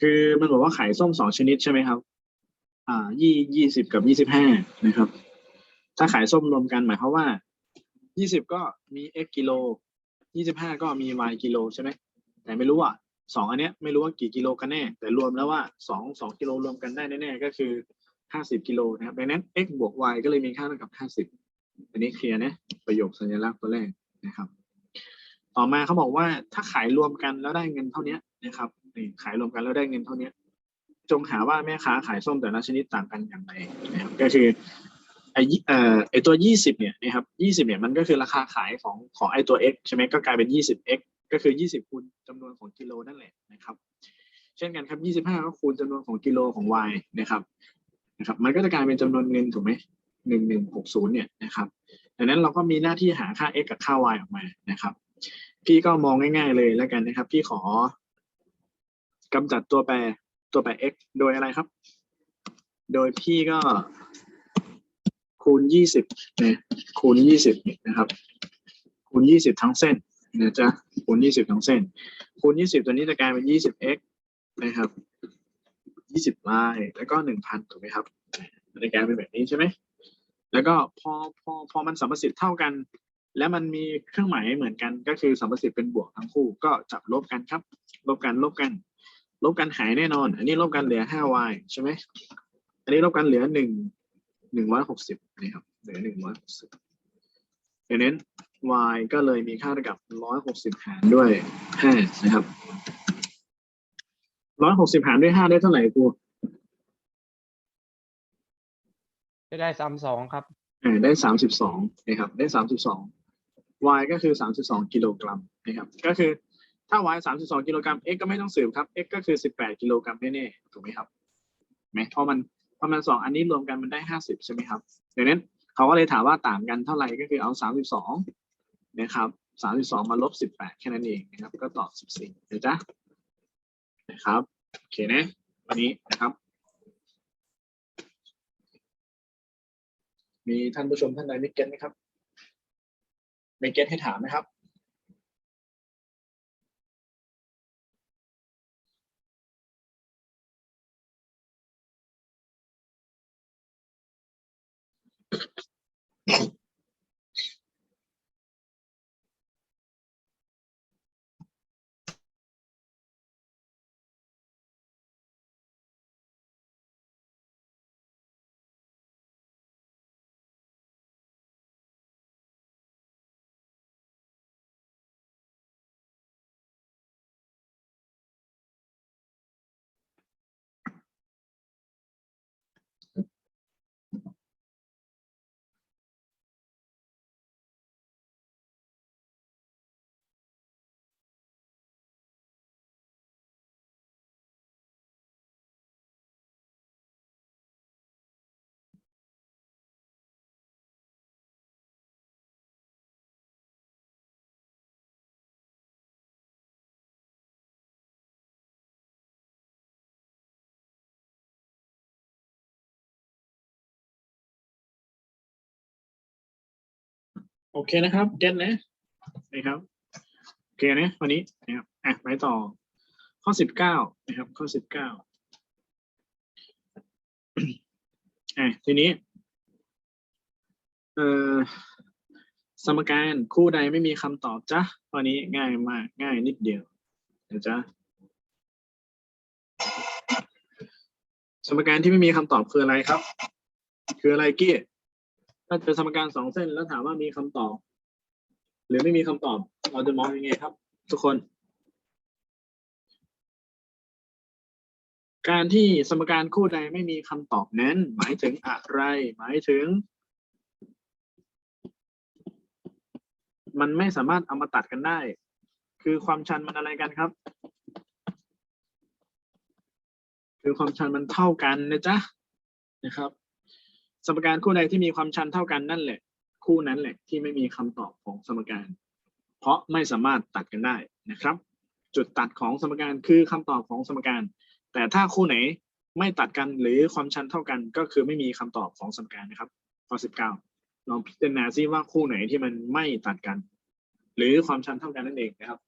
คือมันบอกว่าขายส้มสองชนิดใช่ไหมครับ อ่า ยี่ยี่สิบกับยี่สิบห้านะครับ ถ้าขายส้มรวมกันหมายความว่ายี่สิบก็มี x กิโลยี่สิบห้าก็มี y กิโลใช่ไหมแต่ไม่รู้อะสองอันเนี้ยไม่รู้ว่ากี่กิโลกันแน่ แต่รวมแล้วว่าสองสองกิโลรวมกันได้แน่ๆก็คือห้าสิบกิโลนะครับดังนั้น x บวก y ก็เลยมีค่าเท่ากับห้าสิบอันนี้เคลียร์นะประโยคสัญลักษณ์ตัวแรกนะครับ ต่อมาเขาบอกว่าถ้าขายรวมกันแล้วได้เงินเท่าเนี้ยนะครับ นี่ขายรวมกันแล้วได้เงินเท่านี้จงหาว่าแม่ค้าขายส้มแต่ละชนิดต่างกันอย่างไรนะครับก็คือไอยี่เอ่อไอตัวยี่สิบเนี่ยนะครับยี่สิบเนี่ยมันก็คือราคาขายของของไอตัว x ใช่ไหมก็กลายเป็นยี่สิบ x ก็คือยี่สิบคูณจำนวนของกิโลนั่นแหละนะครับ เช่นกันครับยี่สิบห้าก็คูณจำนวนของกิโลของ y นะครับนะครับ มันก็จะกลายเป็นจำนวนเงินถูกไหมหนึ่งหนึ่งหกศูนย์เนี่ยนะครับดังนั้นเราก็มีหน้าที่หาค่า x กับค่า y ออกมานะครับ พี่ก็มองง่ายๆเลยแล้วกันนะครับ พี่ขอ กำจัดตัวแปรตัวแปร x โดยอะไรครับ โดยพี่ก็คูณยี่สิบนะคูณยี่สิบนะครับ คูณยี่สิบทั้งเส้นนะจ๊ะคูณยี่สิบทั้งเส้น คูณยี่สิบตัวนี้จะกลายเป็นยี่สิบ x นะครับยี่สิบ y แล้วก็หนึ่งพันถูกไหมครับมันจะกลายเป็นแบบนี้ใช่ไหมแล้วก็พอพอพอมันสัมประสิทธิ์เท่ากัน และมันมีเครื่องหมายเหมือนกันก็คือสัมประสิทธิ์เป็นบวกทั้งคู่ก็จับลบกันครับ ลบกันลบกัน ลบกันหายแน่นอน อันนี้ลบกันเหลือ 5y ใช่ไหมอันนี้ลบกันเหลือหนึ่งหนึ่งร้อยหกสิบนะครับเหลือหนึ่งร้อยหกสิบดังนั้น y ก็เลยมีค่าเท่ากับร้อยหกสิบหารด้วยห้านะครับร้อยหกสิบหารด้วยห้าได้เท่าไหร่ครูจะได้ซ้ำสองครับอ่าได้สามสิบสองนะครับ ได้สามสิบสอง y ก็คือสามสิบสองกิโลกรัมนะครับ ก็คือ ถ้า y สามสิบสองกิโลกรัม x ก็ไม่ต้องสืบครับ x ก็คือสิบแปดกิโลกรัมแน่ๆถูกไหมครับไหมเพราะมันเพราะมันสองอันนี้รวมกันมันได้ห้าสิบใช่ไหมครับดังนั้นเขาก็เลยถามว่าต่างกันเท่าไหร่ก็คือเอาสามสิบสองนะครับสามสิบสองมาลบสิบแปดแค่นั้นเองนะครับ ก็ตอบสิบสี่เดี๋ยวจ้ะนะครับโอเคนะวันนี้นะครับ มีท่านผู้ชมท่านใดไม่เก็ตไหมครับไม่เก็ตให้ถามนะครับ โอเคนะครับเก็ตนะนะครับโอเคนะวันนี้นะครับอะไปต่อข้อสิบเก้านะครับข้อสิบเก้าอะทีนี้เอ่อสมการคู่ใดไม่มีคำตอบจ้ะข้อนี้ง่ายมากง่ายนิดเดียวนะจ๊ะสมการที่ไม่มีคำตอบคืออะไรครับ คืออะไรกี้ ถ้าเจอสมการสองเส้นแล้วถามว่ามีคำตอบ หรือไม่มีคำตอบ เราจะมองยังไงครับ ทุกคน การที่สมการคู่ใดไม่มีคำตอบนั้น หมายถึงอะไร หมายถึง มันไม่สามารถเอามาตัดกันได้ คือความชันมันอะไรกันครับ คือความชันมันเท่ากันนะจ๊ะนะครับ สมการคู่ใดที่มีความชันเท่ากันนั่นแหละ คู่นั้นแหละที่ไม่มีคำตอบของสมการ เพราะไม่สามารถตัดกันได้นะครับ จุดตัดของสมการคือคำตอบของสมการ แต่ถ้าคู่ไหนไม่ตัดกันหรือความชันเท่ากันก็คือไม่มีคำตอบของสมการนะครับข้อสิบเก้าลองพิจารณาซิว่าคู่ไหนที่มันไม่ตัดกัน หรือความชันเท่ากันนั่นเองนะครับ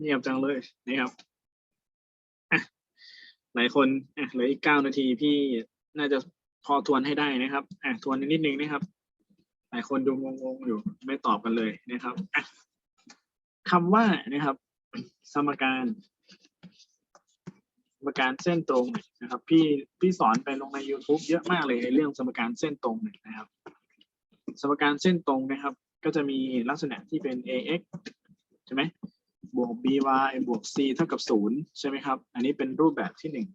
เงียบจังเลยนะครับอะหลายคนอะเหลืออีกเก้านาทีพี่น่าจะพอทวนให้ได้นะครับอะทวนนิดนึงนะครับ หลายคนดูงงๆอยู่ไม่ตอบกันเลยนะครับอะคำว่านะครับ สมการสมการเส้นตรงนะครับ พี่พี่สอนไปลงใน YouTube เยอะมากเลยในเรื่องสมการเส้นตรงเนี่ยนะครับ สมการเส้นตรงนะครับ ก็จะมีลักษณะที่เป็น ax ใช่ไหม บวก by บวก c เท่ากับศูนย์ใช่ไหมครับ อันนี้เป็นรูปแบบที่หนึ่ง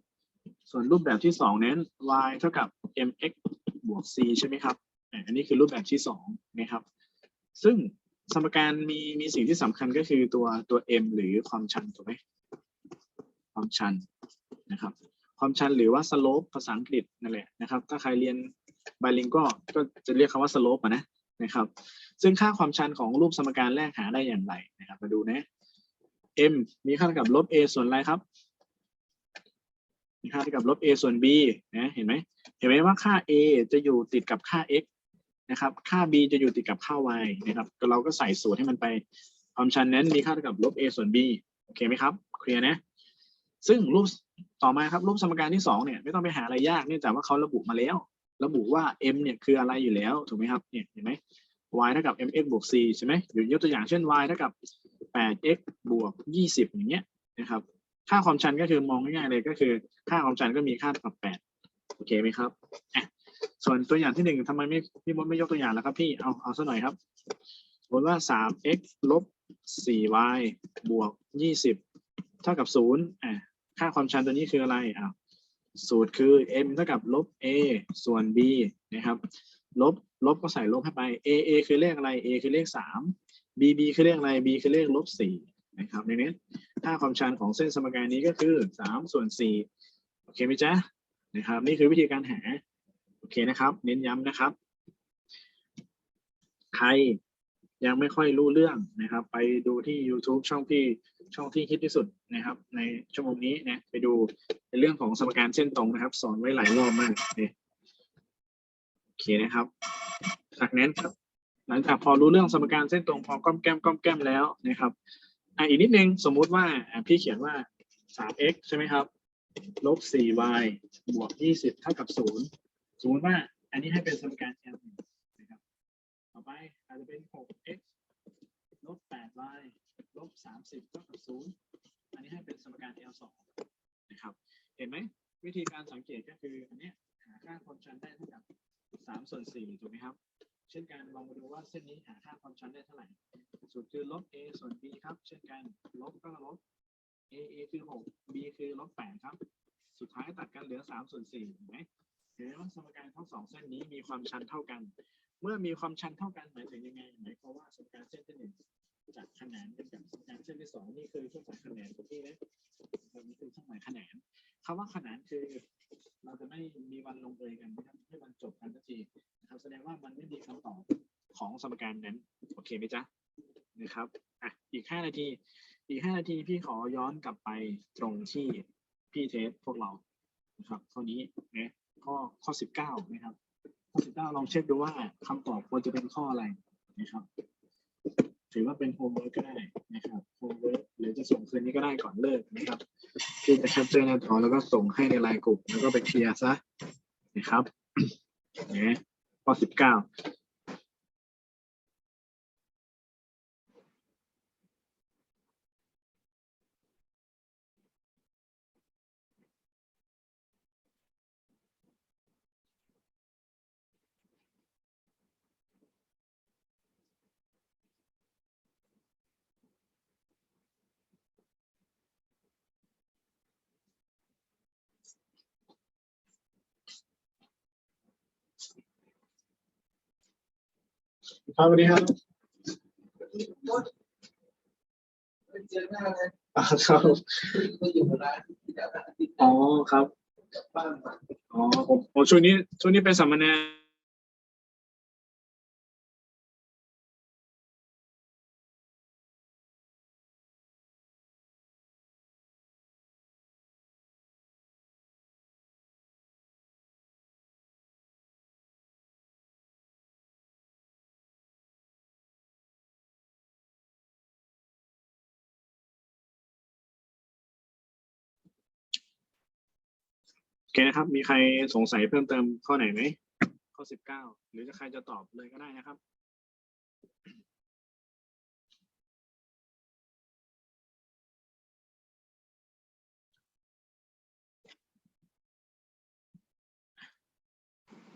ส่วนรูปแบบที่สองนั้น y เท่ากับ mx บวก c ใช่ไหมครับ อันนี้คือรูปแบบที่สองนะครับ ซึ่งสมการมีมีสิ่งที่สำคัญก็คือตัวตัว m หรือความชันถูกไหมความชันนะครับ ความชันหรือว่า slope ภาษาอังกฤษนั่นแหละนะครับ ถ้าใครเรียน bilingual ก็จะเรียกคำว่า slope ะนะนะครับ ซึ่งค่าความชันของรูปสมการแรกหาได้อย่างไรนะครับ มาดูนะ m มีค่าเท่ากับลบ a ส่วนอะไรครับ มีค่าเท่ากับลบ a ส่วน b นะเห็นไหมเห็นไหมว่าค่า a จะอยู่ติดกับค่า x นะครับ ค่า b จะอยู่ติดกับค่า y นะครับเราก็ใส่สูตรให้มันไปความชันนั้นมีค่าเท่ากับลบ a ส่วน b โอเคไหมครับเคลียร์นะ ซึ่งรูปต่อมาครับรูปสมการที่สองเนี่ยไม่ต้องไปหาอะไรยากเนื่องจากว่าเขาระบุมาแล้ว ระบุว่า m เนี่ยคืออะไรอยู่แล้วถูกไหมครับเนี่ยเห็นไหม y เท่ากับ mx บวก c ใช่ไหมหรือยกตัวอย่างเช่น y เท่ากับ 8x บวก 20 อย่างเงี้ยนะครับ ค่าความชันก็คือมองง่ายๆเลยก็คือ ค่าความชันก็มีค่าเท่ากับ 8 โอเคไหมครับอะส่วนตัวอย่างที่หนึ่งทำไมไม่พี่มดไม่ยกตัวอย่างแล้วครับพี่เอาเอาซะหน่อยครับสมมติว่า 3x ลบ 4y บวก 20 เท่ากับ 0 อะ ค่าความชันตัวนี้คืออะไรอะสูตรคือ m เท่ากับลบ a ส่วน b นะครับ ลบ ลบก็ใส่ลบให้ไป a a คือเลขอะไร a คือเลข 3 bb คือเลขอะไร b คือเลขลบสี่นะครับในนี้ค่าความชันของเส้นสมการนี้ก็คือสามส่วนสี่โอเคไหมจ๊ะนะครับ นี่คือวิธีการแหาโอเคนะครับ เน้นย้ำนะครับ ใครยังไม่ค่อยรู้เรื่องนะครับ ไปดูที่ YouTube ช่องที่ช่องที่คิดที่สุดนะครับ ในชั่วโมงนี้นะไปดูในเรื่องของสมการเส้นตรงนะครับ สอนไว้หลายรอบมากเนี่ยโอเคนะครับจากแนั้นครับ หลังจากพอรู้เรื่องสมการเส้นตรงพอก้อมแก้มก้อมแก้มแล้วนะครับอะอีกนิดนึงสมมุติว่าพี่เขียนว่า 3x ใช่ไหมครับลบ 4y บวก 20 เท่ากับ 0 สมมติว่าอันนี้ให้เป็นสมการ L นะครับ ต่อไปอาจจะเป็น 6x ลบ 8y ลบ 30 เท่ากับ 0 อันนี้ให้เป็นสมการ L 2นะครับ เห็นไหมวิธีการสังเกตก็คืออันเนี้ยหาค่าความชันได้เท่ากับสามส่วนสี่ถูกไหมครับ เช่นกันลองมาดูว่าเส้นนี้หาค่าความชันได้เท่าไหร่สูตรคือลบ a ส่วน b ครับ เช่นกันลบก็ลบ a a คือหก b คือลบแปดครับ สุดท้ายตัดกันเหลือสามส่วนสี่เห็นไหมเห็นไหมว่าสมการทั้งสองเส้นนี้มีความชันเท่ากัน เมื่อมีความชันเท่ากันหมายถึงยังไงหมายความว่าสมการเส้นที่หนึ่งจากขนานกันกับสมการเส้นที่สองนี่คือเครื่องหมายขนานของพี่นะตรงนี่คือเครื่องหมายขนานคำว่าขนานคือ เราจะไม่มีวันลงเอยกันนะครับให้มันจบกันสักที นะครับ แสดงว่ามันไม่มีคำตอบของสมการนั้น โอเคไหมจ๊ะนะครับอะอีกห้านาที อีกห้านาทีพี่ขอย้อนกลับไปตรงที่พี่เทสพวกเรานะครับข้อนี้นะข้อข้อสิบเก้านะครับ ข้อสิบเก้าลองเช็คดูว่าคำตอบควรจะเป็นข้ออะไรนะครับ ถือว่าเป็นโฮมเวิร์กก็ได้นะครับโฮมเวิร์กหรือจะส่งคืนนี้ก็ได้ก่อนเลิกนะครับพี่จะแคปเจอร์หน้าจอแล้วก็ส่งให้ในไลน์กลุ่มแล้วก็ไปเคลียร์ซะนะครับนะ ข้อสิบเก้า ครับสวัสดีครับเจอหน้าเลยอ่าครับ ก็อยู่ร้านที่แบบอาทิตย์อ๋อครับ บ้านมาอ๋อผมผมช่วงนี้ช่วงนี้ไปสัมมนา โอเคนะครับ มีใครสงสัยเพิ่มเติมข้อไหนไหม ข้อสิบเก้าหรือจะใครจะตอบเลยก็ได้นะครับ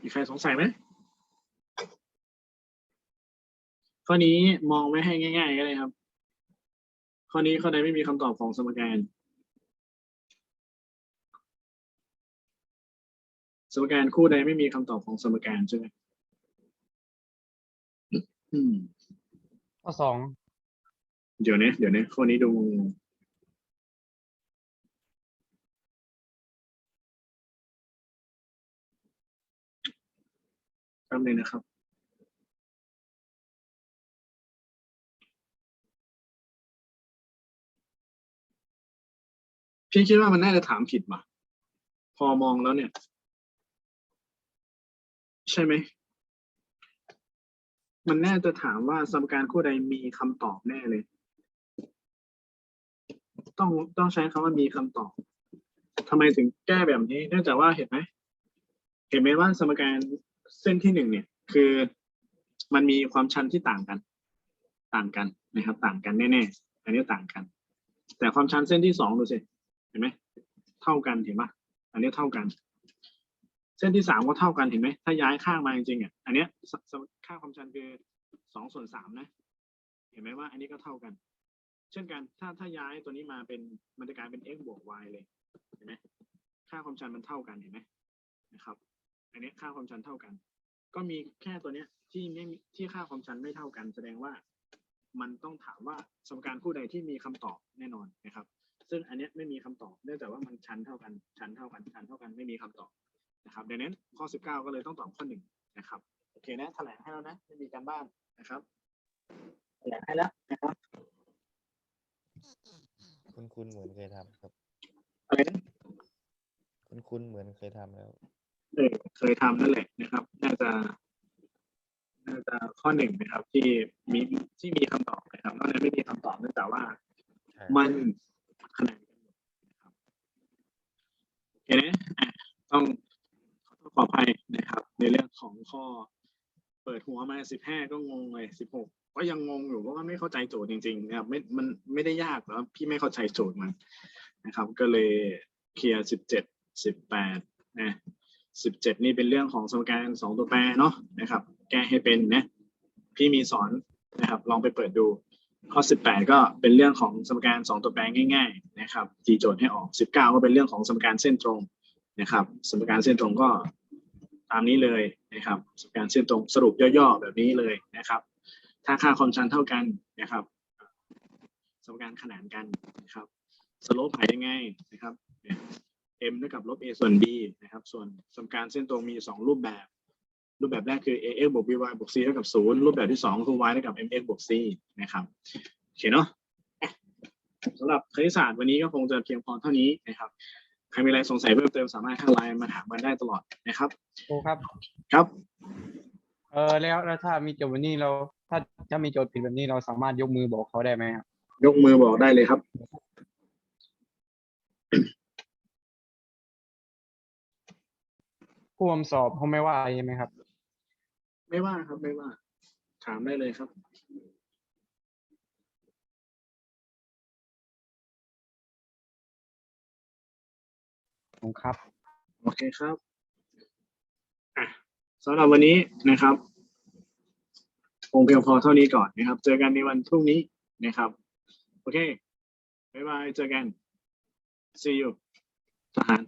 มีใครสงสัยไหม ข้อนี้มองไว้ให้ง่ายๆก็เลยครับ ข้อนี้ข้อใดไม่มีคำตอบของสมการ สมการคู่ใดไม่มีคำตอบของสมการใช่ไหมอืมข้อสองเดี๋ยวนะเดี๋ยวนะข้อนี้ดูงงๆแป๊บนึงนะครับ พี่คิดว่ามันน่าจะถามผิดป่ะ พอมองแล้วเนี่ย ใช่ไหม มันน่าจะถามว่าสมการคู่ใดมีคำตอบแน่เลย ต้องต้องใช้คำว่ามีคำตอบทำไมถึงแก้แบบนี้ เนื่องจากว่าเห็นไหม เห็นไหมว่าสมการเส้นที่หนึ่งเนี่ย คือมันมีความชันที่ต่างกัน ต่างกันนะครับ ต่างกันแน่ๆ อันนี้ต่างกัน แต่ความชันเส้นที่สองดูสิ เห็นไหม เท่ากันเห็นปะอันนี้เท่ากัน เส้นที่สามก็เท่ากันเห็นไหมถ้าย้ายข้างมาจริงๆอะอันเนี้ยค่าความชันคือสองส่วนสามนะ เห็นไหมว่า อันนี้ก็เท่ากัน เช่นกัน ถ้าถ้าย้ายตัวนี้มาเป็นมันจะกลายเป็น x บวก y เลยเห็นไหมค่าความชันมันเท่ากันเห็นไหมนะครับ อันนี้ค่าความชันเท่ากัน ก็มีแค่ตัวเนี้ยที่ไม่ที่ค่าความชันไม่เท่ากัน แสดงว่ามันต้องถามว่าสมการคู่ใดที่มีคำตอบแน่นอนนะครับ ซึ่งอันเนี้ยไม่มีคำตอบเนื่องจากว่ามันชันเท่ากัน ชันเท่ากันชันเท่ากันไม่มีคำตอบ นะครับดังนั้นข้อ 19 ก็เลยต้องตอบข้อหนึ่งนะครับโอเคนะแถลงให้แล้วนะไม่มีการบ้านนะครับแถลงให้แล้วนะครับคุณคุณเหมือนเคยทำครับ อะไรนะคุณคุณเหมือนเคยทำแล้วเออเคยทำนั่นแหละนะครับ น่าจะน่าจะข้อหนึ่งนะครับ ที่มีที่มีคำตอบนะครับนอกนั้นไม่มีคำตอบเนื่องจากว่าใช่มันขนาดกันหมดนะครับโอเคนะอะต้อง ขอออภัยนะครับ ในเรื่องของข้อ เปิดหัวมาสิบห้าก็งงเลยสิบหกก็ยังงงอยู่เพราะว่าไม่เข้าใจโจทย์จริงๆนะครับไม่มันไม่ได้ยากหรอกพี่ไม่เข้าใจโจทย์มันนะครับ ก็เลยเคลียร์สิบเจ็ดสิบแปดนะสิบเจ็ดนี่เป็นเรื่องของสมการสองตัวแปรเนาะนะครับ แก้ให้เป็นนะพี่มีสอนนะครับ ลองไปเปิดดูข้อ 18 ก็เป็นเรื่องของสมการสองตัวแปรง่าย ๆ นะครับตีโจทย์ให้ออก 19 ก็เป็นเรื่องของสมการเส้นตรงนะครับ สมการเส้นตรงก็ ตามนี้เลยนะครับสมการเส้นตรงสรุปย่อๆแบบนี้เลยนะครับ ถ้าค่าความชันเท่ากันนะครับสมการขนานกันนะครับสโลปหายยังไงนะครับ m เท่ากับลบ a ส่วน b นะครับ ส่วนสมการเส้นตรงมีสองรูปแบบ รูปแบบแรกคือ ax บวก by บวก c เท่ากับศูนย์รูปแบบที่สองคือ y เท่ากับ mx บวก c นะครับโอเคเนาะสำหรับคณิตศาสตร์วันนี้ก็คงจะเพียงพอเท่านี้นะครับ ครมีอะไรสงสัยเพิ่มเติมสามารถทักไลน์มาถามกันได้ตลอดนะครับ ครูครับครับ เออแล้วแล้วถ้ามีโจทย์แบบนี้เรา ถ้าถ้ามีโจทย์ผิดแบบนี้เราสามารถยกมือบอกเขาได้ไหมครับยกมือบอกได้เลยครับ ผู้ทำสอบเขาไม่ว่าอะไรใช่ไหมครับ ไม่ว่าครับไม่ว่า ถามได้เลยครับ ผมครับ โอเคครับอะสำหรับวันนี้นะครับคงเพียงพอเท่านี้ก่อนนะครับ เจอกันในวันพรุ่งนี้นะครับ โอเค บ๊ายบาย เจอกัน see you ทหาร